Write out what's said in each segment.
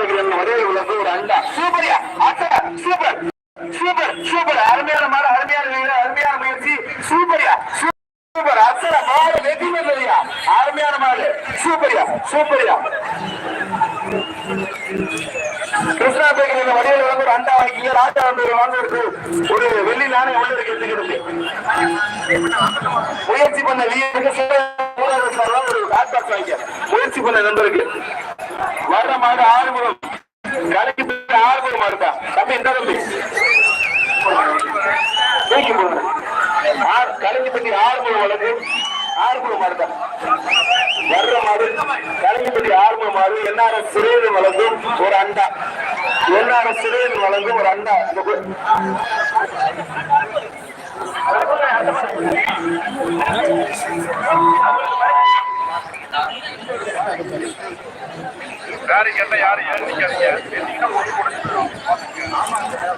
பேக்கிறேன் வரையில் உள்ளது ஒரு அண்டா. சூப்பரியா? சூப்பர். Super super. அருமையான மாடு அருமையான வீரர் அருமையான முயற்சி. சூப்பரியா? சூப்பர். அசர மாறு வெற்றி பெற்றதையா அருமையான மாறு சூப்பரியா? சூப்பரியா? கிருஷ்ணா பேக்கரியில் வடிவில் வந்து ஒரு அண்டா வாங்கிங்க ராஜா வந்து ஒரு வாங்குறது ஒரு வெள்ளி நாணயம் உள்ள எடுத்துக்கிறது முயற்சி பண்ண வீரருக்கு மூணாவது ஒரு ஹாட் பாக்ஸ் வாங்கிக்க. முயற்சி பண்ண நண்பருக்கு. வர்ற மாடு ஆறுமுகம் கலைக்கு போய் ஆறுமுகம் மாடுதான் தம்பி இந்த தம்பி தூக்கி போடுங்க ஆறு வர்ற மாடு கலைஞப்பட்டி ஆறுமுகம் மாடு என்ஆர்எஸ் சிறையில் வழங்கும் ஒரு அண்டா. என்ஆர்எஸ் சிறையில் வழங்கும் ஒரு அண்டா யாரும் கேட்டா யாரும் என்ன யாரு ஓட்டு நிக்காதீங்க எத்தீங்கன்னா ஒரு கொடுத்துருவோம்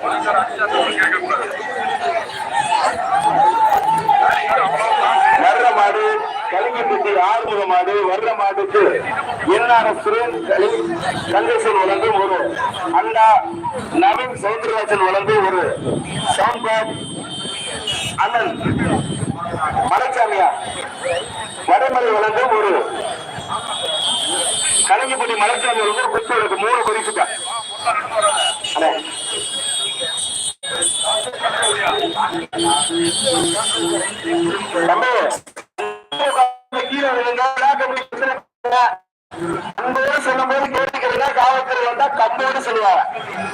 போலீஸார் அடிச்சா கேட்கக்கூடாது. வர்ற மாடு கலிங்கப்பட்டி ஆறுமுக மாடு வர்ற மாடுக்கு என்ஆர்எஸ் கங்கேசன் வழங்கும் ஒரு அண்ணா நவீன் சௌந்தரராஜன் வளர்ந்து ஒரு சவுண்ட் அண்ணன். மலைச்சாமியா வடமலை வளர்ந்து ஒரு கலிங்கப்பட்டி மலைச்சாமி குத்து இருக்கு மூணு பரிசுட்டா அண்ணே. தம்பி. கீழே விழுங்க, கேட்டுக்கிறீங்க காவல்துறை வந்தா கம்போடு சொல்லுவாங்க.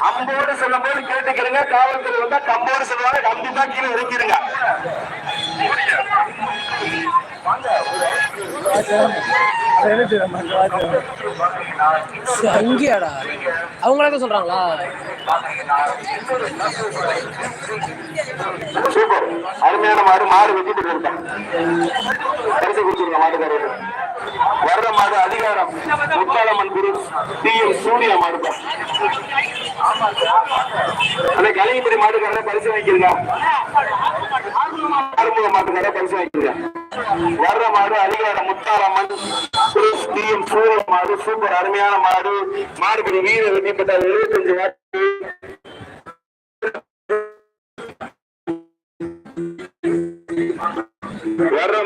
அம்போடு சொல்லும்போது கேட்டுக்கிறீங்க காவல்துறை வந்தா கம்போடு சொல்லுவாங்க. கண்டிப்பா கீழே இறக்கிடுங்க. அங்கேயாடா அவங்களாக்க சொல்றாங்களா? சூப்பர் அருமையான மாடு மாடு வெட்டிட்டு இருக்கேன் பரிசு கொடுத்துருங்க மாட்டுக்காரர் வர்ற மாடு அதிகாரம் முத்தாளம்மன் குரு டி எம் சூர்யா மாடு தான். அண்ணா கலிங்கப்படி மாட்டுக்காரர் பரிசு வாங்கியிருக்கா. மாம்பழ மாட்டுக்கார பரிசு வாங்கிக்கோங்க வர்ற மாடு அதிகார முத்தாரம்மன் தீயும் சூழ மாடு சூப்பர் அருமையான மாடு மாடுபடி வீர வெட்டி எழுபத்தஞ்சு வாட்டு வர்ற